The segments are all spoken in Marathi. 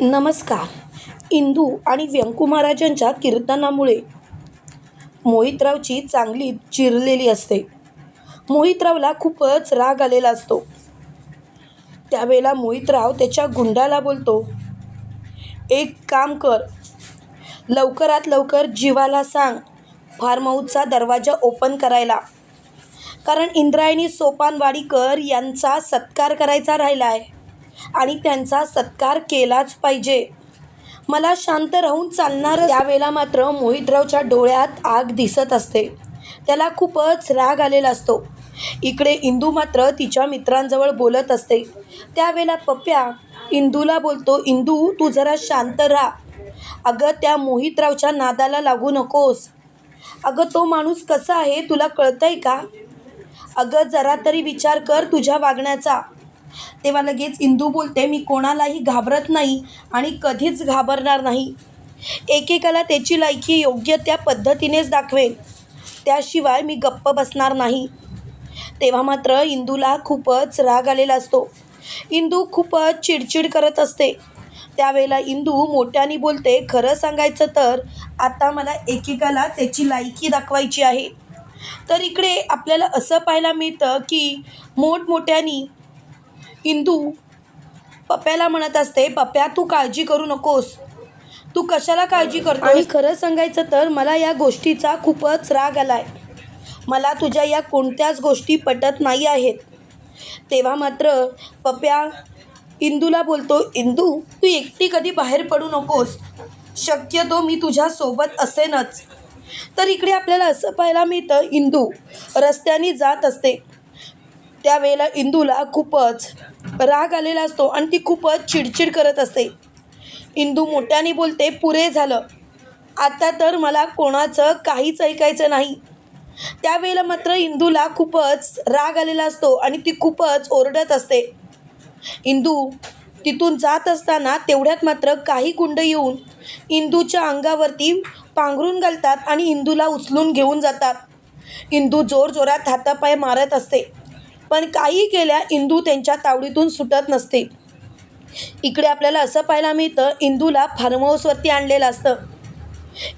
नमस्कार. इंदू आणि व्यंकू महाराजांच्या कीर्तनामुळे मोहितरावची चांगली चिरलेली असते. मोहितरावला खूपच राग आलेला असतो. त्यावेळेला मोहितराव त्याच्या गुंडाला बोलतो एक काम कर. लवकरात लवकर जीवाला सांग. फार्म हाऊसचा दरवाजा ओपन करायला. कारण इंद्रायणी सोपान वाडीकर यांचा सत्कार करायचा राहिला आहे आणि त्यांचा सत्कार केलाच पाहिजे. मला शांत राहून चालणार त्यावेळेला मात्र मोहितरावच्या डोळ्यात आग दिसत असते. त्याला खूपच राग आलेला असतो. इकडे इंदू मात्र तिच्या मित्रांजवळ बोलत असते. त्यावेळेला पप्प्या इंदूला बोलतो इंदू तू जरा शांत राहा. अगं त्या मोहितरावच्या नादाला लागू नकोस. अगं तो माणूस कसा आहे तुला कळतंय का? अगं जरा तरी विचार कर तुझ्या वागण्याचा. तेव्हा लगेच इंदू बोलते मी कोणालाही घाबरत नाही आणि कधीच घाबरणार नाही. एकेकाला त्याची लायकी योग्य त्या पद्धतीनेच दाखवेल त्याशिवाय मी गप्प बसणार नाही. तेव्हा मात्र इंदूला खूपच राग आलेला असतो. इंदू खूपच चिडचिड करत असते. त्यावेळेला इंदू मोठ्याने बोलते खरं सांगायचं तर आता मला एकेकाला त्याची लायकी दाखवायची आहे. तर इकडे आपल्याला असं पाहायला मिळतं की मोठमोठ्यानी इंदू पप्प्याला म्हणत असते पप्प्या तू काळजी करू नकोस. तू कशाला काळजी करतो आणि खरं सांगायचं तर मला या गोष्टीचा खूपच राग आलाय. मला तुझ्या या कोणत्याच गोष्टी पटत नाही आहेत. तेव्हा मात्र पप्प्या इंदूला बोलतो इंदू तू एकटी कधी बाहेर पडू नकोस. शक्यतो मी तुझ्या सोबत असेनच. तर इकडे आपल्याला असं पाहायला मिळतं इंदू रस्त्याने जात असते. त्यावेळेला इंदूला खूपच राग आलेला असतो आणि ती खूपच चिडचिड करत असते. इंदू मोठ्याने बोलते पुरे झालं. आता तर मला कोणाचं काहीच ऐकायचं नाही. त्यावेळेला मात्र इंदूला खूपच राग आलेला असतो आणि ती खूपच ओरडत असते. इंदू तिथून जात असताना तेवढ्यात मात्र काही गुंड येऊन इंदूच्या अंगावरती पांघरून घालतात आणि इंदूला उचलून घेऊन जातात. इंदू जोरजोरात हातापाय मारत असते. पण काही केल्या इंदू त्यांच्या तावडीतून सुटत नसते. इकडे आपल्याला असं पाहायला मिळतं इंदूला फार्महाऊसवरती आणलेलं असतं.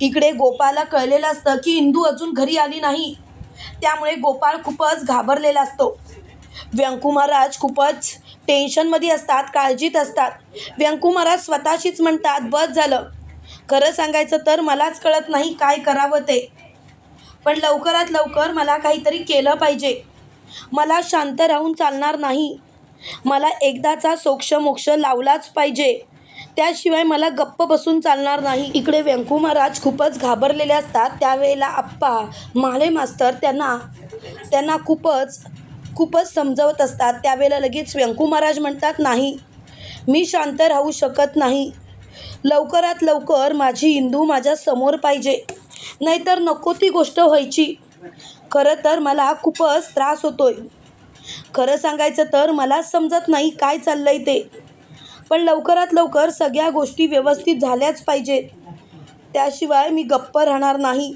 इकडे गोपाळला कळलेलं असतं की इंदू अजून घरी आली नाही. त्यामुळे गोपाळ खूपच घाबरलेला असतो. व्यंकू महाराज खूपच टेन्शनमध्ये असतात काळजीत असतात. व्यंकू महाराज स्वतःशीच म्हणतात बस झालं. खरं सांगायचं तर मलाच कळत नाही काय करावं ते. पण लवकरात लवकर मला काहीतरी केलं पाहिजे. मला शांत राहून चालणार नाही. मला एकदाचा सोक्षमोक्ष लावलाच पाहिजे. त्याशिवाय मला गप्प बसून चालणार नाही. इकडे व्यंकू महाराज खूपच घाबरलेले असतात. त्यावेळेला आप्पा माले मास्तर त्यांना त्यांना खूपच खूपच समजवत असतात. त्यावेळेला लगेच व्यंकू महाराज म्हणतात नाही मी शांत राहू शकत नाही. लवकरात लवकर माझी इंदू माझ्यासमोर पाहिजे. नाहीतर नको ती गोष्ट व्हायची. खरं तर मला खूपच त्रास होतोय. खरं सांगायचं तर मला समजत नाही काय चाललं आहे ते. पण लवकरात लवकर सगळ्या गोष्टी व्यवस्थित झाल्याच पाहिजेत. त्याशिवाय मी गप्प राहणार नाही.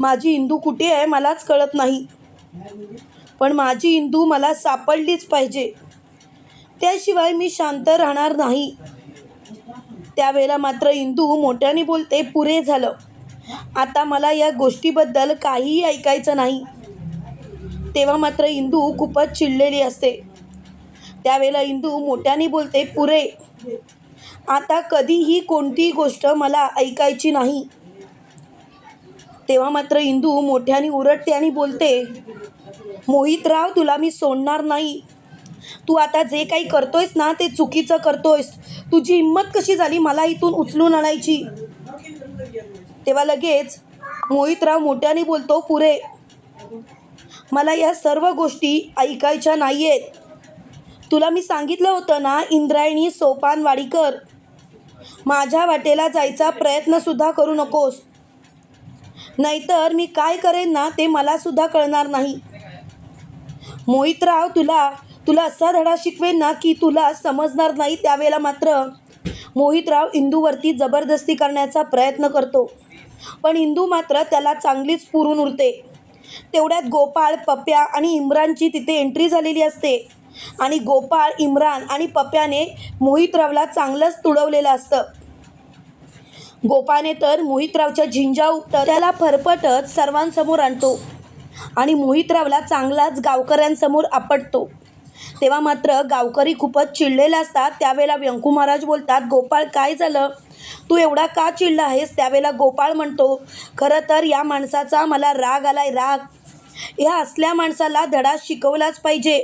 माझी इंदू कुठे आहे मलाच कळत नाही. पण माझी इंदू मला सापडलीच पाहिजे. त्याशिवाय मी शांत राहणार नाही. त्यावेळेला मात्र इंदू मोठ्याने बोलते पुरे झालं. आता मला या गोष्टीबद्दल काहीही ऐकायचं नाही. तेव्हा मात्र इंदू खूपच चिडलेली असते. त्यावेळेला इंदू मोठ्याने बोलते पुरे आता कधीही कोणतीही गोष्ट मला ऐकायची नाही. तेव्हा मात्र इंदू मोठ्याने उरटते आणि बोलते मोहितराव तुला मी सोडणार नाही. तू आता जे काही करतोयस ना ते चुकीचं करतोयस. तुझी हिंमत कशी झाली मला इथून उचलून आणायची? तेव्हा लगेच मोहितराव मोठ्याने बोलतो पुरे मला या सर्व गोष्टी ऐकायच्या नाही आहेत तुला मी सांगितलं होतं ना इंद्रायणी सोपान वाडीकर माझ्या वाटेला जायचा प्रयत्नसुद्धा करू नकोस. नाहीतर मी काय करेन ना ते मलासुद्धा कळणार नाही. मोहितराव तुला तुला असा धडा शिकवेन ना की तुला समजणार नाही त्यावेळेला मात्र मोहितराव इंदूवरती जबरदस्ती करण्याचा प्रयत्न करतो. पण इंदू मात्र त्याला चांगलीच पुरून उरते तेवढ्यात गोपाळ पप्या आणि इम्रानची तिथे एंट्री झालेली असते. आणि गोपाळ इम्रान आणि पप्याने मोहितरावला चांगलंच तुडवलेलं असतं. गोपाने तर मोहितरावच्या झिंजा उपटत त्याला फरफटत सर्वांसमोर आणतो. आणि मोहितरावला चांगलाच गावकऱ्यांसमोर आपटतो. तेव्हा मात्र गावकरी खूपच चिडलेले असतात. त्यावेळेला व्यंकू महाराज बोलतात गोपाळ काय झालं? तू एवढा का चिडला आहेस? त्यावेळेला गोपाळ म्हणतो खरं तर या माणसाचा मला राग आलाय राग. ह्या असल्या माणसाला धडा शिकवलाच पाहिजे.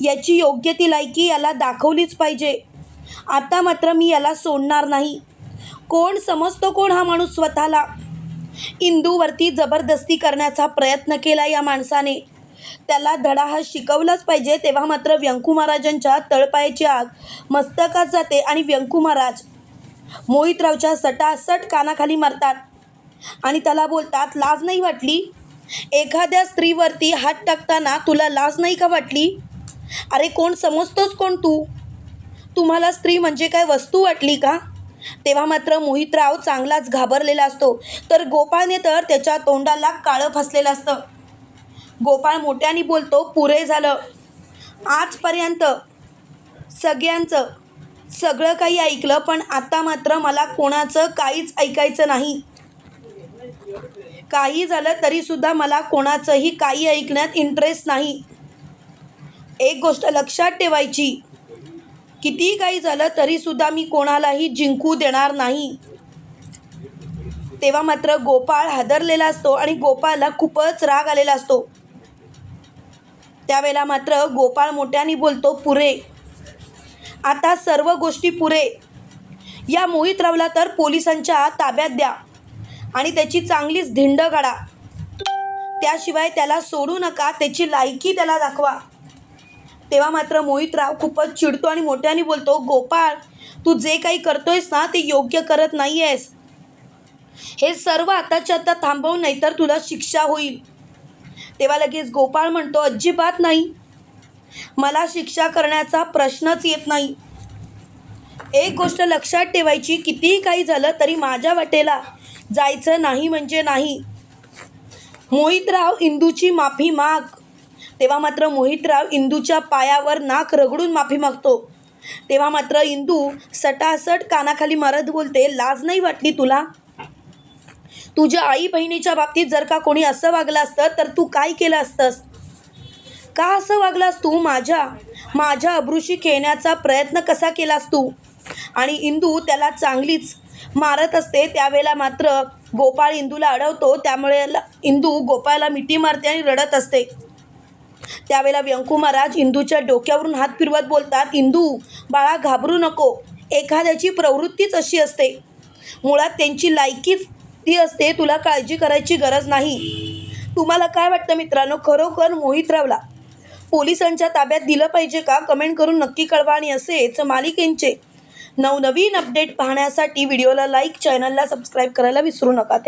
याची योग्य ती लायकी याला दाखवलीच पाहिजे. आता मात्र मी याला सोडणार नाही. कोण समजतो कोण हा माणूस स्वतःला? इंदूवरती जबरदस्ती करण्याचा प्रयत्न केला या माणसाने. त्याला धडा हा शिकवलाच पाहिजे तेव्हा मात्र व्यंकू महाराजांच्या तळपायाची आग मस्तकात जाते आणि व्यंकू महाराज मोहितरावच्या सटासट कानाखाली मारतात. आणि त्याला बोलतात लाज नाही वाटली? एखाद्या स्त्रीवरती हात टाकताना तुला लाज नाही का वाटली? अरे कोण समजतोस कोण तू? तुम्हाला स्त्री म्हणजे काय वस्तू वाटली का? तेव्हा मात्र मोहितराव चांगलाच घाबरलेला असतो. तर गोपाळने तर त्याच्या तोंडाला काळं फसलेलं असतं. गोपाळ मोठ्याने बोलतो पुरे झालं. आजपर्यंत सगळ्यांचं सगळं काही ऐकलं पण आता मात्र मला कोणाचं काहीच ऐकायचं नाही. काही झालं तरीसुद्धा मला कोणाचंही काही ऐकण्यात इंटरेस्ट नाही. एक गोष्ट लक्षात ठेवायची कितीही काही झालं तरीसुद्धा मी कोणालाही जिंकू देणार नाही. तेव्हा मात्र गोपाळ हादरलेला असतो आणि गोपाळला खूपच राग आलेला असतो. त्यावेळेला मात्र गोपाळ मोठ्याने बोलतो पुरे आता सर्व गोष्टी पुरे. या मोहितरावला तर पोलिसांच्या ताब्यात द्या आणि त्याची चांगलीच धिंड काढा त्याशिवाय त्याला सोडू नका त्याची लायकी त्याला दाखवा. तेव्हा मात्र मोहितराव खूपच चिडतो आणि मोठ्याने बोलतो गोपाळ तू जे काही करतोयस ना ते योग्य करत नाही आहेस हे सर्व आताच्या आता थांबव नाहीतर तुला शिक्षा होईल. तेव्हा लगेच गोपाळ म्हणतो अजिबात नाही. मला शिक्षा करण्याचा प्रश्नच येत नाही. एक गोष्ट लक्षात ठेवायची कितीही काही झालं तरी माझ्या वाटेला जायचं नाही म्हणजे नाही. मोहितराव इंदूची माफी माग. तेव्हा मात्र मोहितराव इंदूच्या पायावर नाक रगडून माफी मागतो. तेव्हा मात्र इंदू सटासट कानाखाली मारत बोलते लाज नाही वाटली तुला? तुझ्या आई बहिणीच्या बाबतीत जर का कोणी असं वागलं असतं तर तू काय केलं असतंस? का असं वागलास तू माझ्या? माझ्या अब्रूशी खेळण्याचा प्रयत्न कसा केलास तू? आणि इंदू त्याला चांगलीच मारत असते त्यावेळेला मात्र गोपाळ इंदूला अडवतो त्यामुळे ल- इंदू गोपाळला मिठी मारते आणि रडत असते. त्यावेळेला व्यंकू महाराज इंदूच्या डोक्यावरून हात फिरवत बोलतात इंदू बाळा घाबरू नको एखाद्याची प्रवृत्तीच अशी असते. मुळात त्यांची लायकीच ती असते तुला काळजी करायची गरज नाही. तुम्हाला काय वाटतं मित्रांनो? खरोखर मोहित रावला पोलिसांच्या ताब्यात दिलं पाहिजे का? कमेंट करून नक्की कळवा आणि असेच मालिकेंचे नवनवीन अपडेट पाहण्यासाठी व्हिडिओला लाईक चॅनलला सबस्क्राईब करायला विसरू नका.